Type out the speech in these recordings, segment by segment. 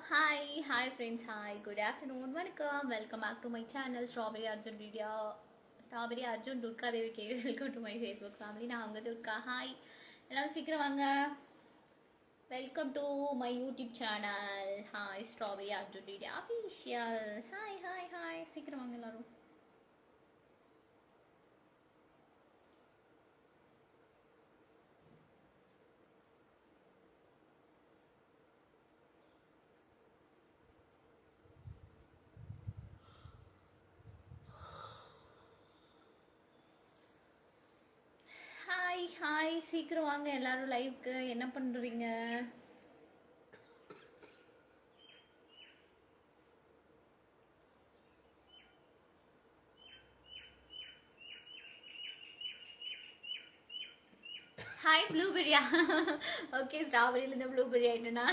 Hi hi friends hi good afternoon வணக்கம் welcome back to my channel strawberry Arjun video strawberry Arjun Durga Devi K welcome to my Facebook family நான் அவங்க Durga. Hi எல்லாரும் சீக்கிரம் வாங்க. Welcome to my YouTube channel hi strawberry Arjun video official hi hi hi சீக்கிரம் வாங்க எல்லாரும். Hi சீக்கிரம் வாங்க. எல்லாரும் லைவ்க்கு என்ன பண்றீங்க? ஹாய் ப்ளூபெரியா ஓகே ஸ்ட்ராபெரியிலேருந்து blueberry ஆயிட்டுனா?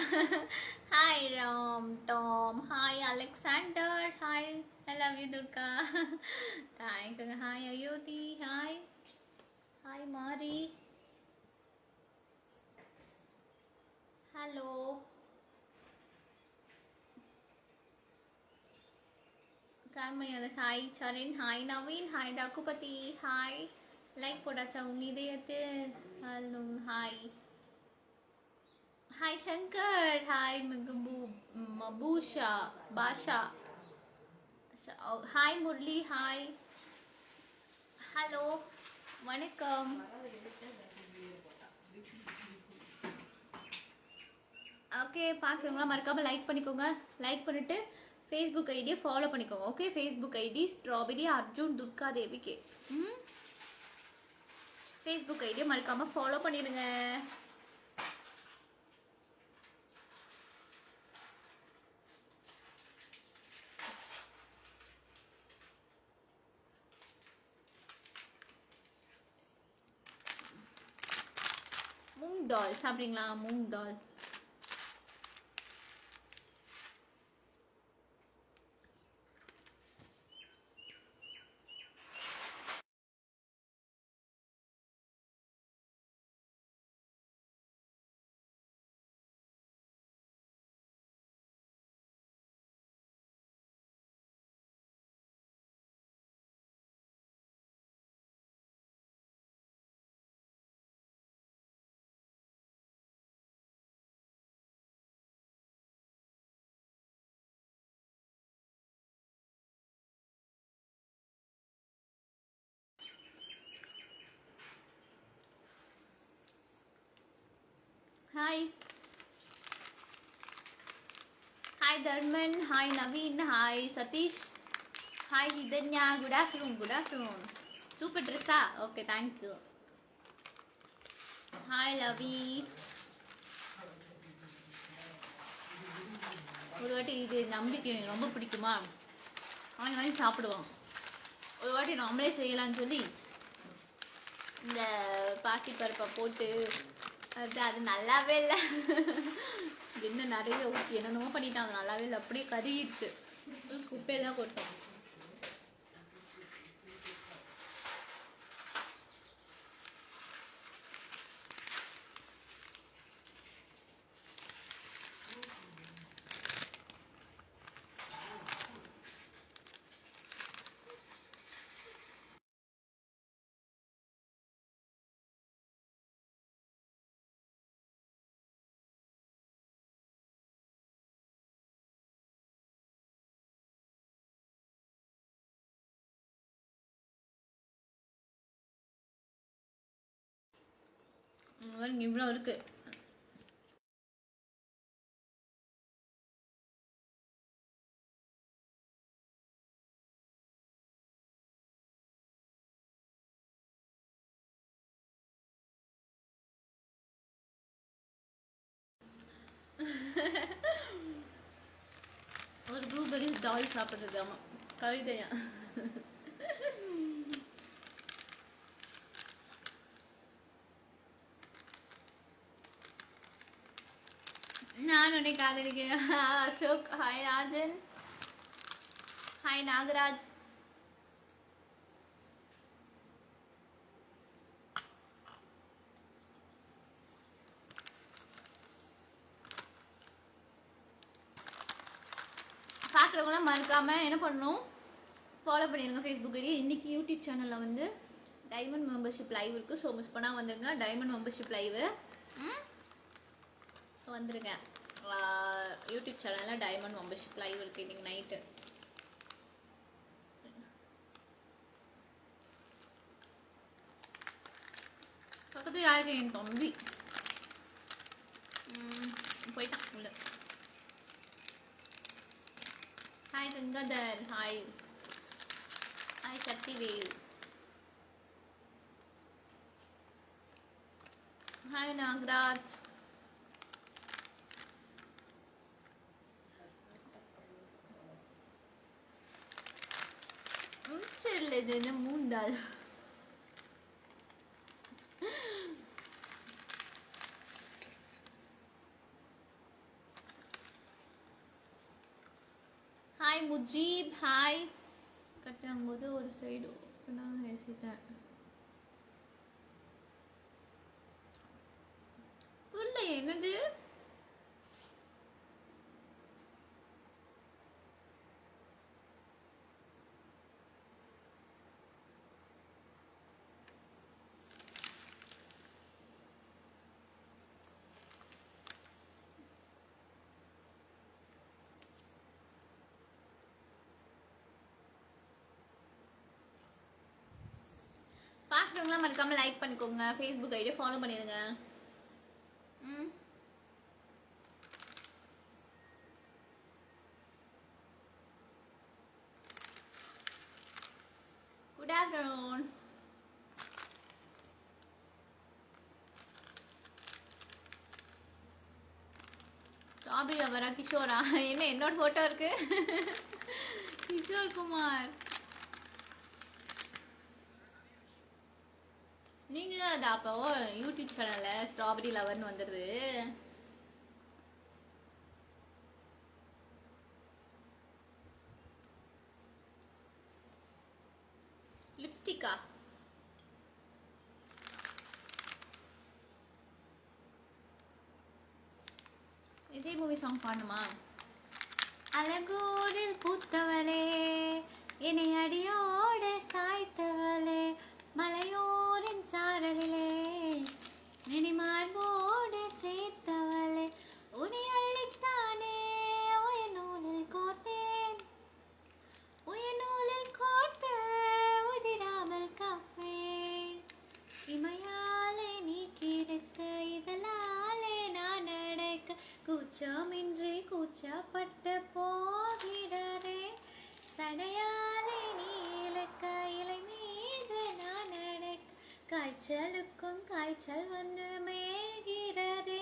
Hi Ram Tom hi Alexander hi I love you Durga தேங்க்யூங்க hi Ayothi hi hi Mari hello Karmaiya hi Charan hi Naveen hi Daggubati hi like போடாச்சா உன் இதயத்து hello hi hi Shankar hi மிகபூ மபூஷா Basha hi Murali hi வணக்கம். Okay பார்க்குறவங்களா மறக்காமல் like பண்ணிக்கோங்க. Like பண்ணிவிட்டு Facebook ஐடியை follow பண்ணிக்கோங்க. Okay Facebook ID strawberry Arjun Durga Devi K ம்? ஃபேஸ்புக் ஐடியை மறக்காமல் ஃபாலோ பண்ணிடுங்க மூங் டால் சாப்பிட்றீங்களா moong dal hi hi Dharman hi Naveen hi Satish hi Hithanya good afternoon good afternoon super ட்ரெஸ்ஸா okay thank you hi Lavi ஒரு வாட்டி இது நம்பிக்கை எனக்கு ரொம்ப பிடிக்குமா? வாங்கி வாங்கி சாப்பிடுவோம். ஒரு வாட்டி நம்மளே செய்யலாம்னு சொல்லி இந்த பாசிப்பருப்பை போட்டு அது அது நல்லாவே இல்லை. என்ன நிறைய ஊற்றி என்னென்னமோ பண்ணிட்டான் அது நல்லாவே இல்லை. அப்படியே கருகிடுச்சு குப்பையெல்லாம் கொட்டேன் பாருங்க இவ்வளோ இருக்கு. ஒரு ப்ளூபெரி டால் சாப்பிட்றது ஆமாம் கவிதையா? நான் உன்னை காதலிக்கிறேன். அசோக் ஹாய் ராஜன். ஹாய் நாகராஜ். பார்க்குறவங்களாம் மறக்காமல் என்ன பண்ணணும்? ஃபாலோ பண்ணிடுங்க ஃபேஸ்புக் ஐடி. இன்னைக்கு யூடியூப் சேனலில் வந்து டைமண்ட் மெம்பர்ஷிப் லைவ் இருக்குது ஸோ மிஸ் பண்ணால் வந்துருங்க. டைமண்ட் மெம்பர்ஷிப் லைவு ம்? வந்திருக்கேன் யூடியூப் சேனலில் டைமண்ட் மெம்பர்ஷிப் லைவ் இருக்குது இன்னைக்கு நைட்டு பக்கத்து யாருக்கு என் தம்பி? போயிட்டான் உள்ள. Hi Gangadhar. Hi hi Sakthivel. Hi Nagaraj. ம், இது என்ன மூந்தாள் ஹாய் முஜீப் ஹாய் கட்டும்போது ஒரு சைடு நான் பேசிட்டேன். புரியல என்னது? பார்க்குறவங்களாம் மறக்காம லைக் பண்ணிக்கோங்க. ஃபேஸ்புக் ஐடியை ஃபாலோ பண்ணிடுங்க ம். குட் ஆஃப்டர்நூன் ஸ்ட்ராபெரி அவரா? கிஷோரா? என்ன என்னோட ஃபோட்டோ இருக்கு? கிஷோர் குமார். நீங்க அது அப்போ யூடியூப் சேனல்ல ஸ்ட்ராபெரி லவர்னு வந்துடுது லிப்ஸ்டிக்கா இதே மூவி சாங் பாடணுமா? அழகோரில் பூத்தவளே என்னை அடியோட சாய்த்தவளே மலையோ சாரலிலே நினை காய்ச்சலுக்கும் காய்ச்சல் வந்து மேகிறதே.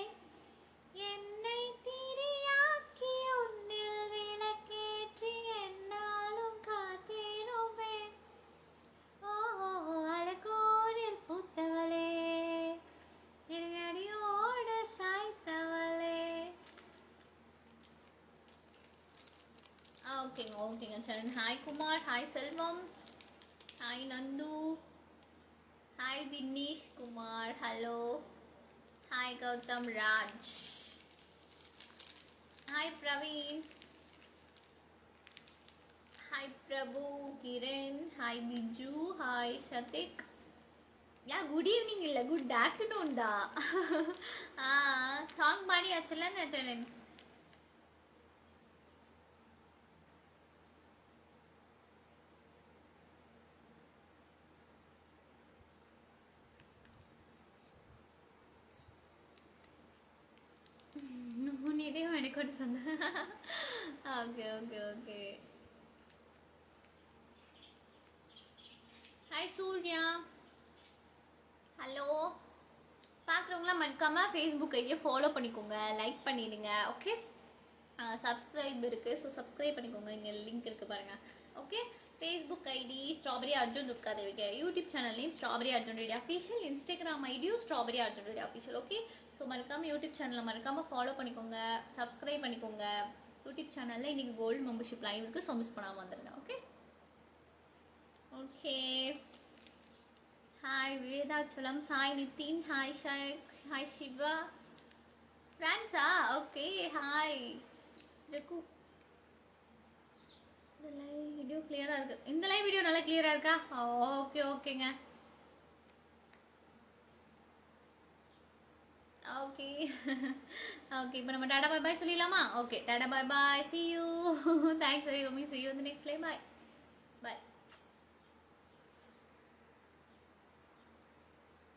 என்னை திரியாக்கி உன்னில் விளக்கேற்றி என்னாலும் காத்திடுவேன் ஓஹோ அழகோரில் பூத்தவளே. இருகடியோட சாய்த்தவளே. ஓகேங்க ஓகேங்க Charan. Hi Kumar. Hi Selvam. Hi Nandu. Hi Dinesh Kumar hello hi Gautam Raj hi Praveen hi Prabhu Kiran hi Biju hi Sadiq yeah good evening இல்லை குட் ஆஃப்டர்நூன் தான் ஆ சாங் பாடியாச்சுல்ல சரண் நீடையும் எனக்கு ஒரு okay okay okay. Hi Surya hello பார்க்குறவங்களாம் மறக்காமல் Facebook ஐடியை follow பண்ணிக்கோங்க லைக் பண்ணிடுங்க ஓகே சப்ஸ்கிரைப் இருக்குது ஸோ சப்ஸ்கிரைப் பண்ணிக்கோங்க. இங்கே லிங்க் இருக்குது பாருங்கள் okay Facebook ID strawberry Arjun Durga தேவிக்கு YouTube channel name strawberry Arjun ready official Instagram ஐடியும் strawberry Arjun ready official okay so மறக்காமல் யூடியூப் சேனலை மறக்காமல் ஃபாலோ பண்ணிக்கோங்க. சப்ஸ்கிரைப் பண்ணிக்கோங்க. யூடியூப் சேனலில் இன்றைக்கி கோல்டு மெம்பர்ஷிப் லைவ் இருக்குது ஸோ மிஸ் பண்ணாமல் வந்துடுங்க okay okay hi Vedachalam hi Nitin hi Shai hi Siva ஃப்ரான்ஸா okay hi Rukku இந்த லைவ் வீடியோ கிளியராக இருக்குது இந்த லைவ் வீடியோ நல்லா கிளியராக இருக்கா? ஓகே ஓகேங்க ஓகே ஓகே இப்போ நம்ம டாடா பாய் பாய் சொல்லிடலாமா? Okay tata bye bye see you thanks very coming see you next live bye